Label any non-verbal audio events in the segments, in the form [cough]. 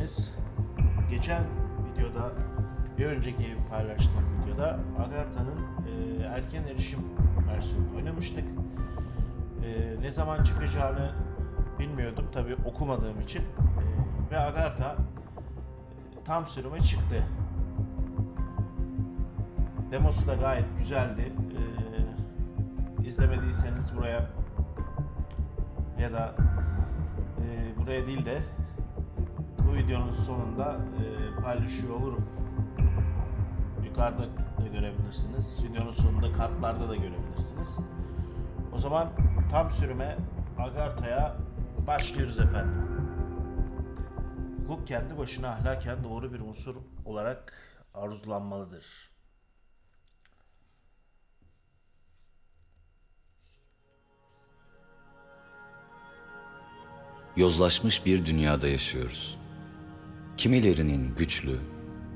geldiniz. Geçen videoda, bir önceki paylaştığım videoda Agatha'nın e, erken erişim versiyonunu oynamıştık. E, ne zaman çıkacağını bilmiyordum tabi okumadığım için. E, ve Agatha e, tam sürüme çıktı. Demosu da gayet güzeldi. E, izlemediyseniz buraya ya da e, buraya değil de bu videonun sonunda e, paylaşıyor olurum. Yukarıda da görebilirsiniz. Videonun sonunda kartlarda da görebilirsiniz. O zaman tam sürüme Agartha'ya başlıyoruz efendim. Hukuk kendi başına ahlaken doğru bir unsur olarak arzulanmalıdır. Yozlaşmış bir dünyada yaşıyoruz. Kimilerinin güçlü,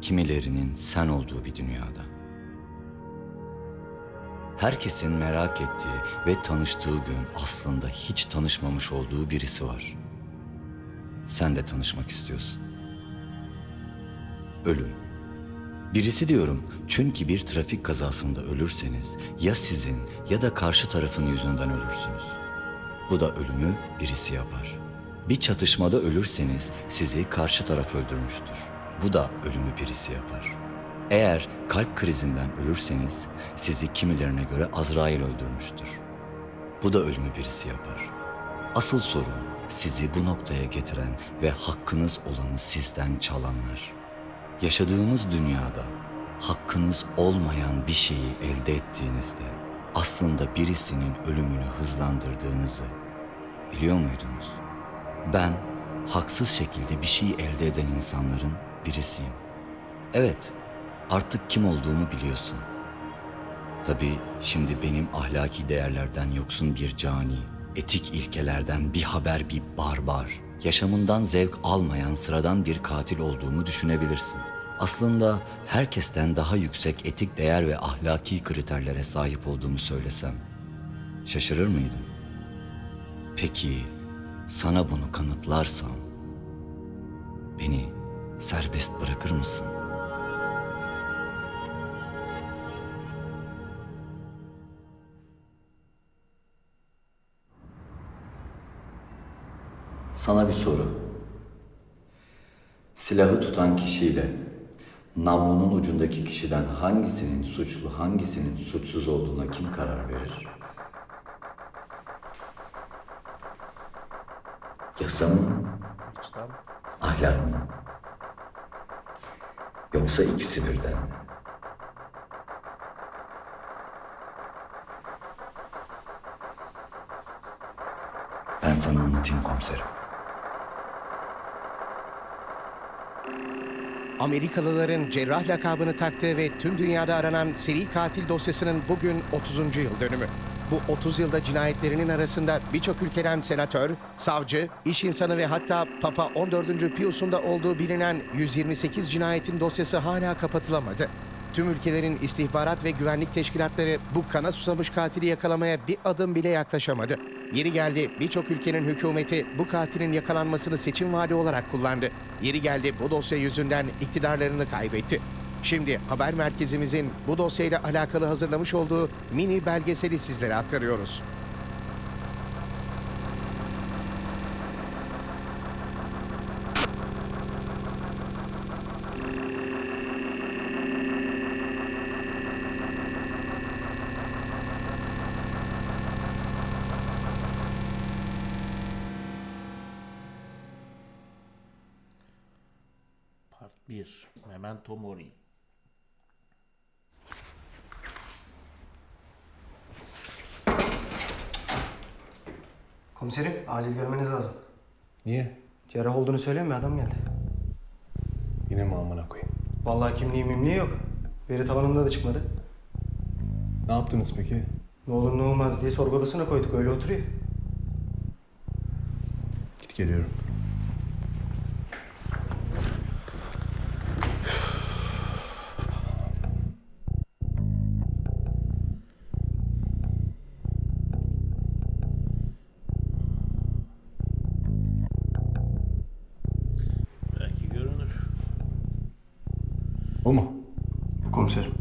kimilerinin sen olduğu bir dünyada. Herkesin merak ettiği ve tanıştığı gün aslında hiç tanışmamış olduğu birisi var. Sen de tanışmak istiyorsun. Ölüm. Birisi diyorum çünkü bir trafik kazasında ölürseniz ya sizin ya da karşı tarafın yüzünden ölürsünüz. Bu da ölümü birisi yapar. Bir çatışmada ölürseniz sizi karşı taraf öldürmüştür. Bu da ölümü birisi yapar. Eğer kalp krizinden ölürseniz sizi kimilerine göre Azrail öldürmüştür. Bu da ölümü birisi yapar. Asıl sorun sizi bu noktaya getiren ve hakkınız olanı sizden çalanlar. Yaşadığımız dünyada hakkınız olmayan bir şeyi elde ettiğinizde aslında birisinin ölümünü hızlandırdığınızı biliyor muydunuz? Ben haksız şekilde bir şey elde eden insanların birisiyim. Evet, artık kim olduğumu biliyorsun. Tabii şimdi benim ahlaki değerlerden yoksun bir cani, etik ilkelerden bir haber bir barbar, yaşamından zevk almayan sıradan bir katil olduğumu düşünebilirsin. Aslında herkesten daha yüksek etik değer ve ahlaki kriterlere sahip olduğumu söylesem şaşırır mıydın? Peki sana bunu kanıtlarsam beni serbest bırakır mısın? Sana bir soru. Silahı tutan kişiyle namlunun ucundaki kişiden hangisinin suçlu, hangisinin suçsuz olduğuna kim karar verir? Yasa mı, Vicdan, ahlak mı? Yoksa ikisi birden mi? Ben sana anlatayım komiserim. Amerikalıların cerrah lakabını taktığı ve tüm dünyada aranan seri katil dosyasının bugün 30. yıl dönümü. Bu 30 yılda cinayetlerinin arasında birçok ülkeden senatör, savcı, iş insanı ve hatta Papa 14. Pius'un da olduğu bilinen 128 cinayetin dosyası hala kapatılamadı. Tüm ülkelerin istihbarat ve güvenlik teşkilatları bu kana susamış katili yakalamaya bir adım bile yaklaşamadı. Yeri geldi birçok ülkenin hükümeti bu katilin yakalanmasını seçim vaadi olarak kullandı. Yeri geldi bu dosya yüzünden iktidarlarını kaybetti. Şimdi haber merkezimizin bu dosyayla alakalı hazırlamış olduğu mini belgeseli sizlere aktarıyoruz. Part 1 Memento Mori Komiserim acil görmeniz lazım. Niye? Cerrah olduğunu söylemiyor adam geldi. Yine mi amına koyayım? Vallahi kimliği mimliği yok. Veri tabanında da çıkmadı. Ne yaptınız peki? Ne olur ne olmaz diye sorgu odasına koyduk öyle oturuyor. Git geliyorum. O mu? Komiserim.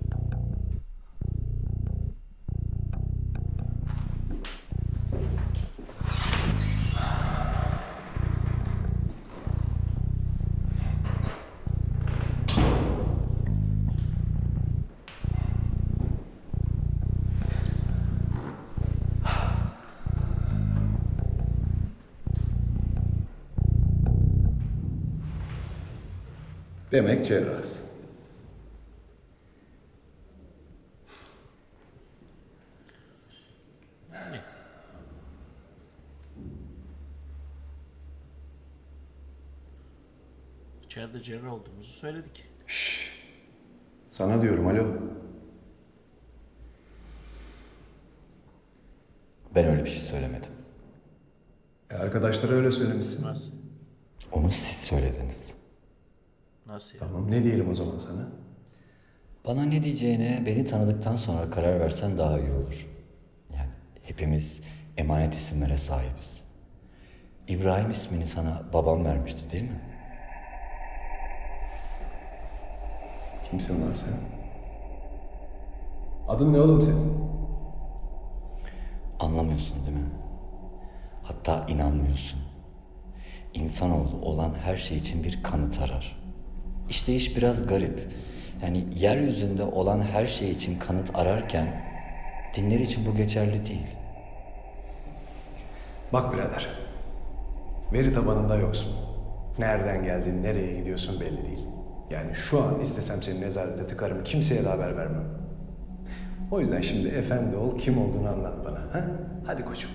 Demek cerrahsın. İçeride cerrah olduğumuzu söyledik. Sana diyorum alo. Ben öyle bir şey söylemedim. E, arkadaşlara öyle söylemişsin. Nasıl? Onu siz söylediniz. Nasıl ya? Tamam ne diyelim o zaman sana? Bana ne diyeceğine beni tanıdıktan sonra karar versen daha iyi olur. Yani hepimiz emanet isimlere sahibiz. İbrahim ismini sana babam vermişti değil mi? Kimsin lan sen? Adın ne oğlum senin? Anlamıyorsun değil mi? Hatta inanmıyorsun. İnsanoğlu olan her şey için bir kanıt arar. İşte iş biraz garip. Yani yeryüzünde olan her şey için kanıt ararken dinler için bu geçerli değil. Bak birader. Veri tabanında yoksun. Nereden geldin, nereye gidiyorsun belli değil. Yani şu an istesem seni nezarete tıkarım, kimseye de haber vermem. O yüzden şimdi efendi ol, kim olduğunu anlat bana. Ha? Hadi koçum.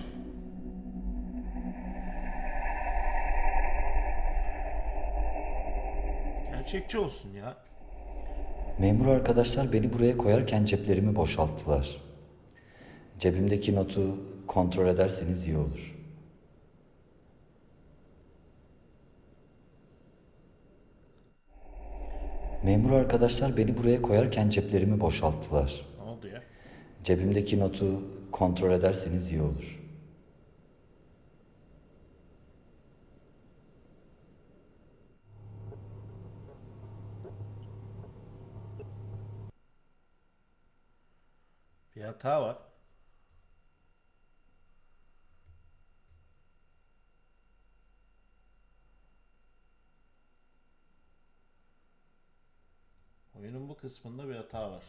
Gerçekçi olsun ya. Memur arkadaşlar beni buraya koyarken ceplerimi boşalttılar. Cebimdeki notu kontrol ederseniz iyi olur. Memur arkadaşlar beni buraya koyarken ceplerimi boşalttılar. Ne oldu ya? Cebimdeki notu kontrol ederseniz iyi olur. Bir hata var. Oyunun bu kısmında bir hata var.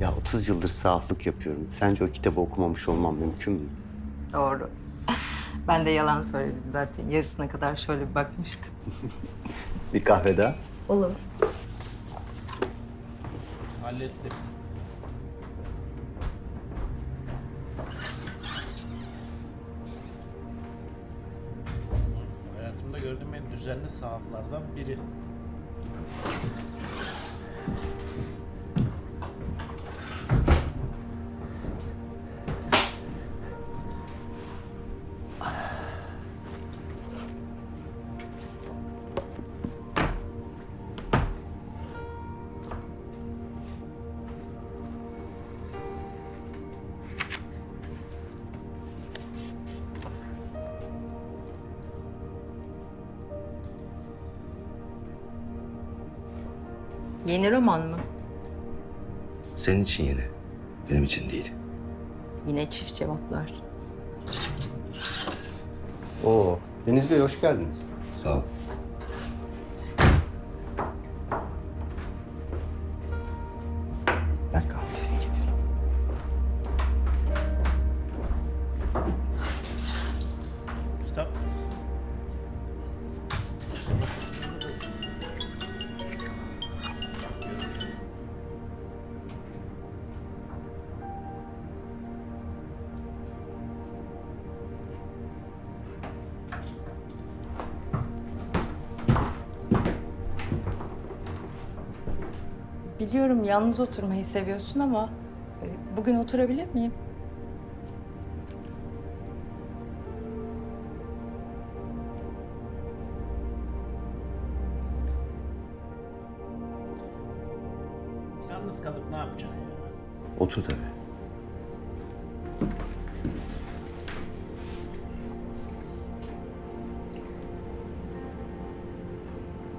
Ya 30 yıldır sahaflık yapıyorum. Sence o kitabı okumamış olmam mümkün mü? Doğru. [laughs] Ben de yalan söyledim zaten. Yarısına kadar şöyle bir bakmıştım. [laughs] Bir kahve daha. Olur. Hallettim. Hayatımda gördüğüm en düzenli sahaflardan biri. Yeni roman mı? Senin için yeni. Benim için değil. Yine çift cevaplar. Oo, Deniz Bey hoş geldiniz. Sağ ol. Biliyorum yalnız oturmayı seviyorsun ama e, bugün oturabilir miyim? yalnız kalıp ne yapacaksın ya? Otur tabii.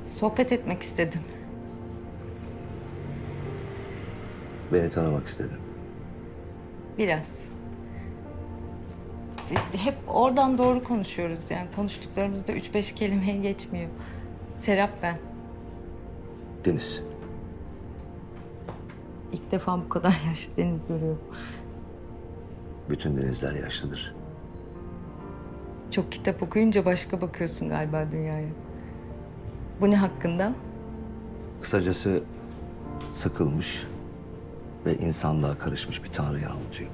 Sohbet etmek istedim. Beni tanımak istedim. Biraz. E, Hep oradan doğru konuşuyoruz yani. Konuştuklarımızda üç beş kelimeye geçmiyor. Serap ben. Deniz. İlk defa bu kadar [laughs] yaşlı deniz görüyorum. Bütün denizler yaşlıdır. Çok kitap okuyunca başka bakıyorsun galiba dünyaya. Bu ne hakkında? Kısacası sıkılmış ve insanlığa karışmış bir tanrıyı anlatıyor.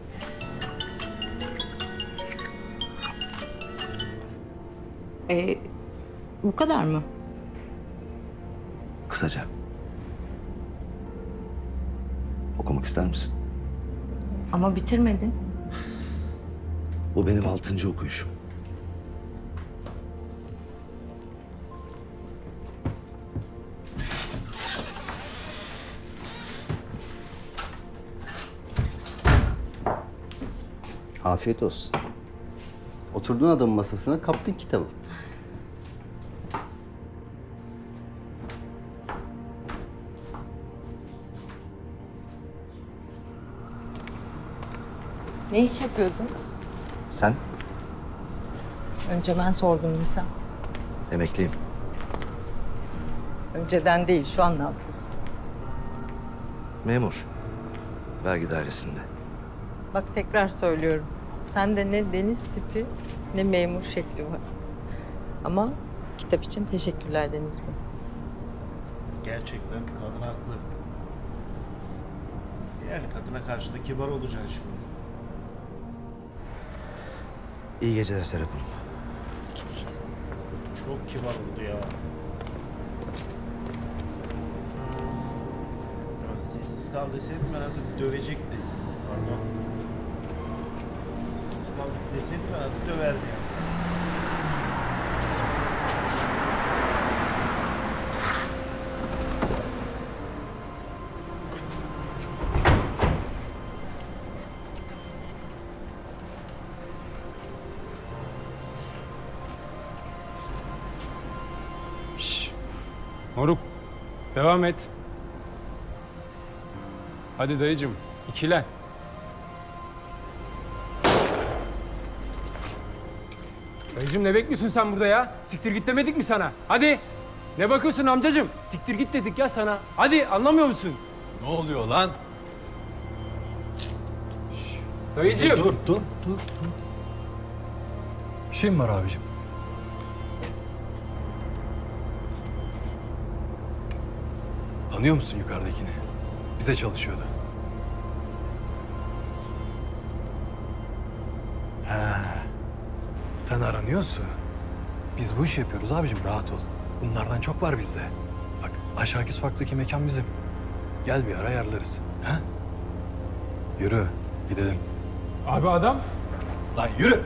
E, bu kadar mı? Kısaca. Okumak ister misin? Ama bitirmedin. Bu benim altıncı okuyuşum. Afiyet olsun. Oturduğun adamın masasına kaptın kitabı. Ne iş yapıyordun? Sen? Önce ben sordum Nisan. Emekliyim. Önceden değil, şu an ne yapıyorsun? Memur. Vergi dairesinde. Bak tekrar söylüyorum. Sende ne deniz tipi ne memur şekli var. Ama kitap için teşekkürler Deniz Bey. Gerçekten kadın haklı. Yani kadına karşı da kibar olacaksın şimdi. İyi geceler Serap Hanım. Çok kibar oldu ya. Ya sessiz kal deseydim herhalde dövecekti. Kal deseydim herhalde döverdi yani. Moruk, devam et. Hadi dayıcım, ikilen. Dayıcım ne bekliyorsun sen burada ya? Siktir git demedik mi sana? Hadi. Ne bakıyorsun amcacım? Siktir git dedik ya sana. Hadi anlamıyor musun? Ne oluyor lan? Dayıcım. Dur, dur, dur, dur. Bir şey mi var abicim? Tanıyor musun yukarıdakini? Bize çalışıyordu. Ha. Sen aranıyorsun. Biz bu işi yapıyoruz abicim rahat ol. Bunlardan çok var bizde. Bak aşağıki sokaktaki mekan bizim. Gel bir ara ayarlarız. Ha? Yürü gidelim. Abi adam. Lan yürü.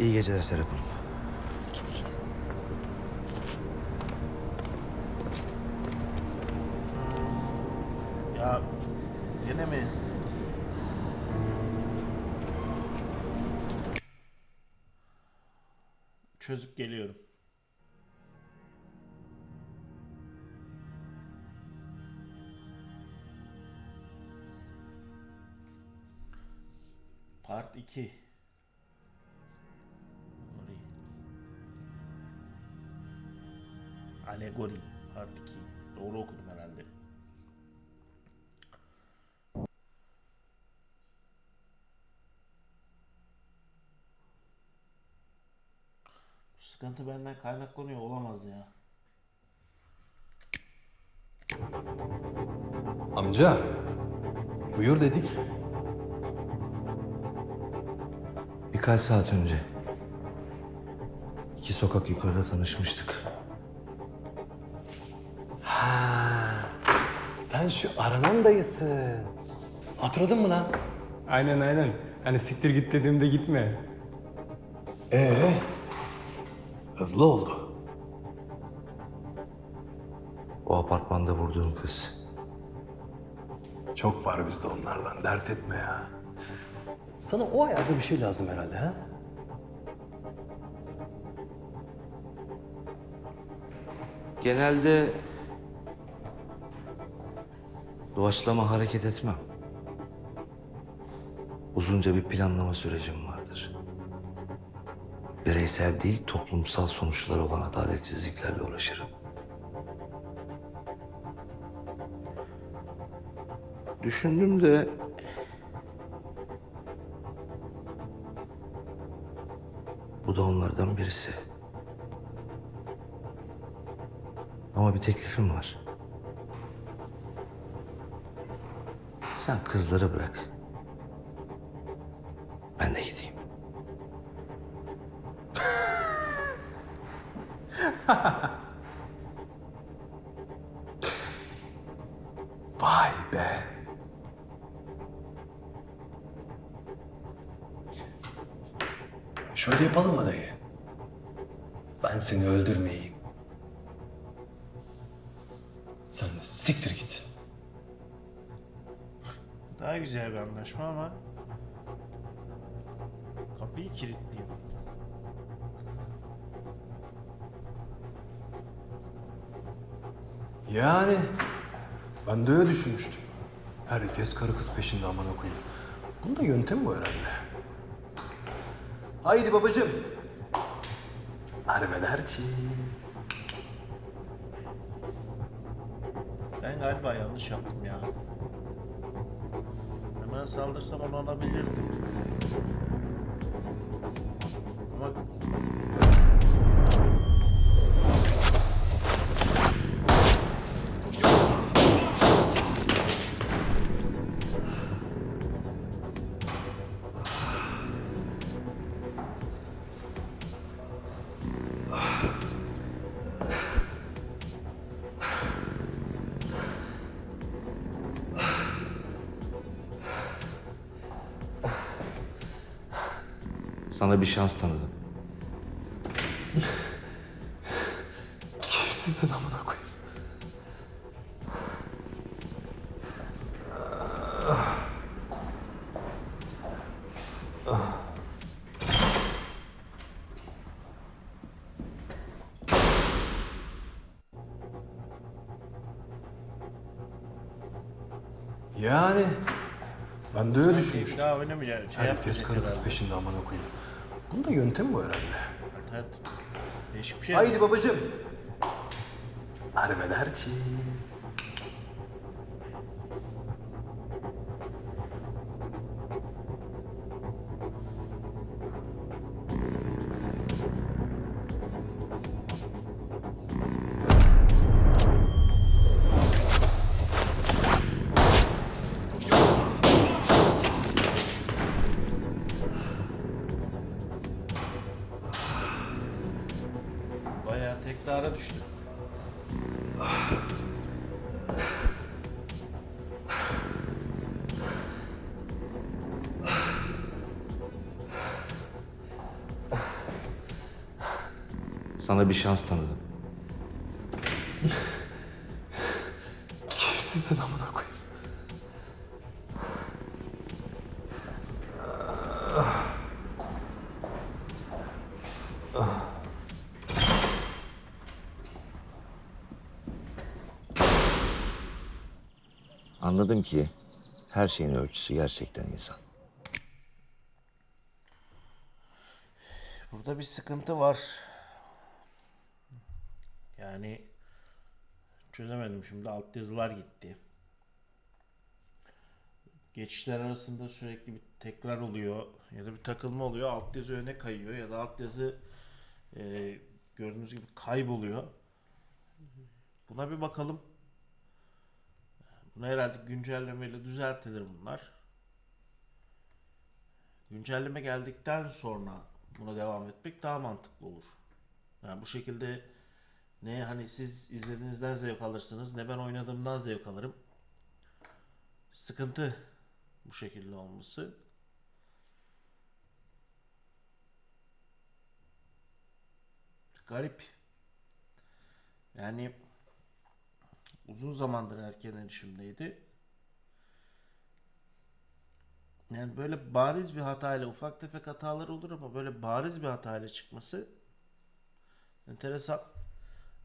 İyi geceler Serap Hanım. Ya gene mi? Çözüp geliyorum. Part 2 Alegori Part 2 Doğru okudum herhalde. Bu sıkıntı benden kaynaklanıyor olamaz ya. Amca. Buyur dedik. Birkaç saat önce. iki sokak yukarıda tanışmıştık. Sen şu aranan dayısın. Hatırladın mı lan? Aynen aynen. Hani siktir git dediğimde gitme. Ee, hızlı oldu. O apartmanda vurduğun kız. Çok var bizde onlardan. Dert etme ya. Sana o ayarda bir şey lazım herhalde ha? Genelde doğaçlama hareket etmem. Uzunca bir planlama sürecim vardır. Bireysel değil, toplumsal sonuçları olan adaletsizliklerle uğraşırım. Düşündüm de bu da onlardan birisi. Ama bir teklifim var. Sen kızları bırak. Kapıyı kilitleyeyim. Yani ben de öyle düşünmüştüm. Herkes karı kız peşinde aman okuyayım. Bunun da yöntemi bu herhalde. Haydi babacığım. Arrivederci. Ben galiba yanlış yaptım ya. Hemen saldırsam onu alabilirdim. Sana bir şans tanıdım. Ben de öyle düşünmüştüm. daha oynamayacağım. Şey Herkes yapmayacak karı kız herhalde. peşinde aman okuyayım. Bunun da yöntemi bu herhalde. Alternatif. Değişik bir şey. Haydi babacığım. Arrivederci. Sana bir şans tanıdım. Kimsin sen amına koyayım? Anladım ki her şeyin ölçüsü gerçekten insan. Burada bir sıkıntı var. Yani çözemedim şimdi alt yazılar gitti. Geçişler arasında sürekli bir tekrar oluyor ya da bir takılma oluyor. Alt yazı öne kayıyor ya da alt yazı e, gördüğünüz gibi kayboluyor. Buna bir bakalım. Herhalde güncellemeyle düzeltilir bunlar. Güncelleme geldikten sonra buna devam etmek daha mantıklı olur. Yani bu şekilde ne hani siz izlediğinizden zevk alırsınız ne ben oynadığımdan zevk alırım. Sıkıntı bu şekilde olması. Garip. Yani uzun zamandır erken erişimdeydi. Yani böyle bariz bir hatayla ufak tefek hatalar olur ama böyle bariz bir hatayla çıkması enteresan.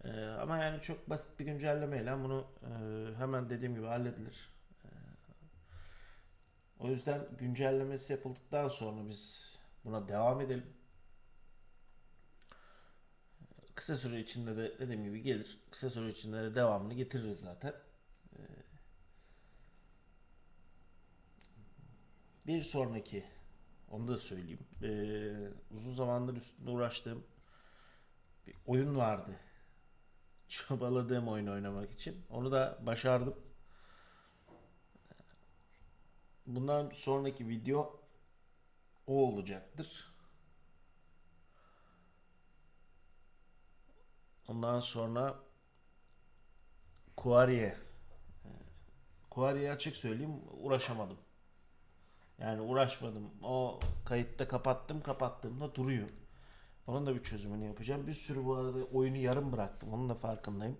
Ee, ama yani çok basit bir güncellemeyle bunu e, hemen dediğim gibi halledilir. Ee, o yüzden güncellemesi yapıldıktan sonra biz buna devam edelim. Kısa süre içinde de dediğim gibi gelir. Kısa süre içinde de devamını getiririz zaten. Ee, bir sonraki onu da söyleyeyim. Uzun zamandır üstünde uğraştığım bir oyun vardı. Çabaladığım oyun oynamak için. Onu da başardım. Bundan sonraki video o olacaktır. Ondan sonra Kuariye. Kuariye açık söyleyeyim uğraşamadım. Yani uğraşmadım. O kayıtta kapattım kapattığımda duruyor. Onun da bir çözümünü yapacağım. Bir sürü bu arada oyunu yarım bıraktım. Onun da farkındayım.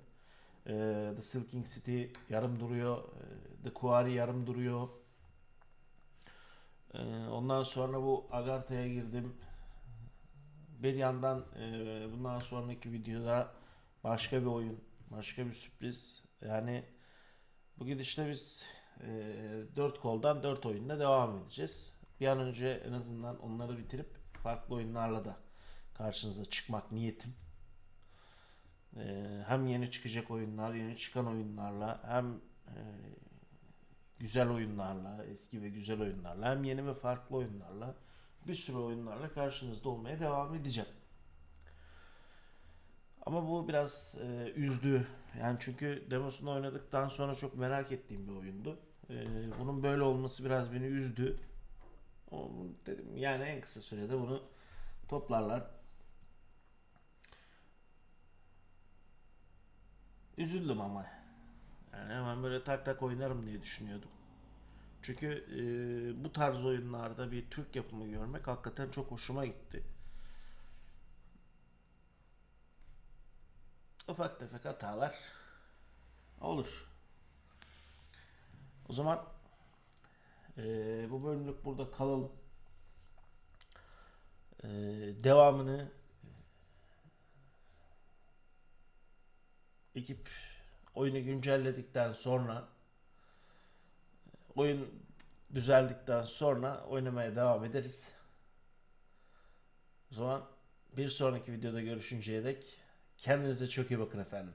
Ee, The Silking City yarım duruyor. Ee, The Quarry yarım duruyor. Ee, ondan sonra bu Agartha'ya girdim. Bir yandan e, bundan sonraki videoda başka bir oyun, başka bir sürpriz. Yani bu gidişle biz e, 4 koldan 4 oyunla devam edeceğiz. Bir an önce en azından onları bitirip farklı oyunlarla da karşınıza çıkmak niyetim. E, hem yeni çıkacak oyunlar, yeni çıkan oyunlarla hem e, güzel oyunlarla, eski ve güzel oyunlarla hem yeni ve farklı oyunlarla bir sürü oyunlarla karşınızda olmaya devam edeceğim. Ama bu biraz e, üzdü. Yani çünkü demosunu oynadıktan sonra çok merak ettiğim bir oyundu. E, bunun böyle olması biraz beni üzdü. Onu dedim yani en kısa sürede bunu toplarlar. Üzüldüm ama. Yani hemen böyle tak tak oynarım diye düşünüyordum. Çünkü e, bu tarz oyunlarda bir Türk yapımı görmek hakikaten çok hoşuma gitti. Ufak tefek hatalar olur. O zaman e, bu bölümlük burada kalalım. E, devamını ekip oyunu güncelledikten sonra oyun düzeldikten sonra oynamaya devam ederiz. O zaman bir sonraki videoda görüşünceye dek kendinize çok iyi bakın efendim.